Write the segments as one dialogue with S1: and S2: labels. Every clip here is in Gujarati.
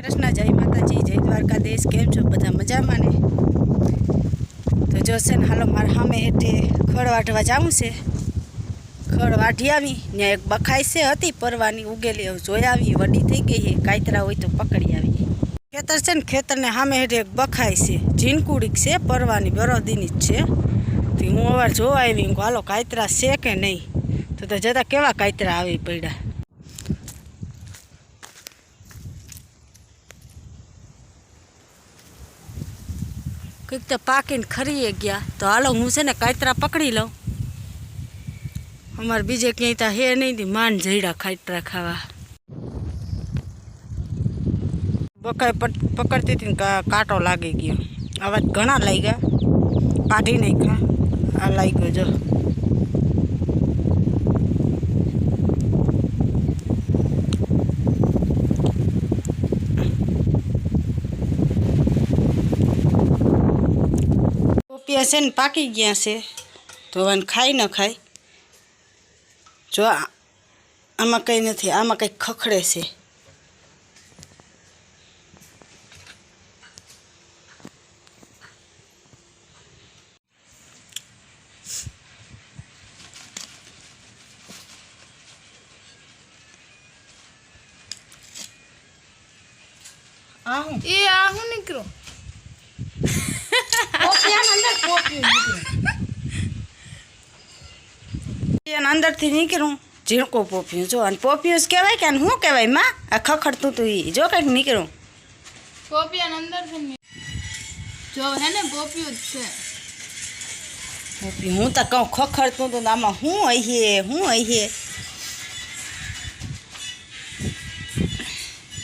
S1: કૃષ્ણ, જય માતાજી, જય દ્વારકાધીશ, કેમ છો? બધા મજામાં ને? તો જોશે ને, હાલો મારા સામે એટલે ખડ વાઢવા જવું છે. ખડ વાઢી આવી, ત્યાં એક બખાઈ છે હતી, પરવાની ઉગેલી, હવે જોઈ આવી, વડી થઈ ગઈ છે કાયતરા હોય તો પકડી આવી. ખેતર છે ને, ખેતરને સામે હેઠે એક બખાઈ છે ઝીનકુડીક છે, પરવાની બરોદીની જ છે. તો હું અવાર જોવા આવી હાલો કાયતરા છે કે નહીં? તો જતા કેવા કાયતરા આવી પડ્યા? કંઈક તો પાકીને ખરીએ ગયા. તો હાલો હું છે ને કાયતરા પકડી લઉં. અમારે બીજે ક્યાંય ત્યાં હે નહીં માન જઈડા કાયતરા ખાવા. બકાઈ પકડતી હતી કાંટો લાગી ગયો. આવા ઘણા લાગ્યા. કાઢી નાખ્યા. આ લાગ્યો જો. પોપિયા છે ને પાકી ગયા છે. તો હવે ખાઈ ન ખાય. જો આમાં કંઈ નથી આમાં કંઈક ખખડે છે.
S2: એ આ હું નીકળો.
S1: એના અંદરથી નીકળું. ઝીણકો પોપિયું જો અને પોપિયું કહેવાય કે શું કહેવાયમાં? આ ખખડતું તું ઈ. જો કંઈક નીકળું.
S2: પોપિયા અંદરથી છે જો હે ને પોપિયું જ છે.
S1: પોપિયું હું તો કહું ખખડતું તું તો આમાં હું અહીએ હું અહીએ?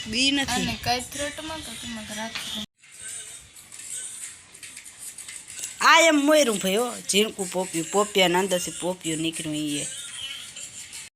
S1: બી નથી.
S2: કઈ થ્રોટમાં તો તમે
S1: એમ મોયરું ભાઈ હો. ઝીણકું પોપિયું પોપિયાના અંદરથી પોપ્યું નીકળ્યું એ.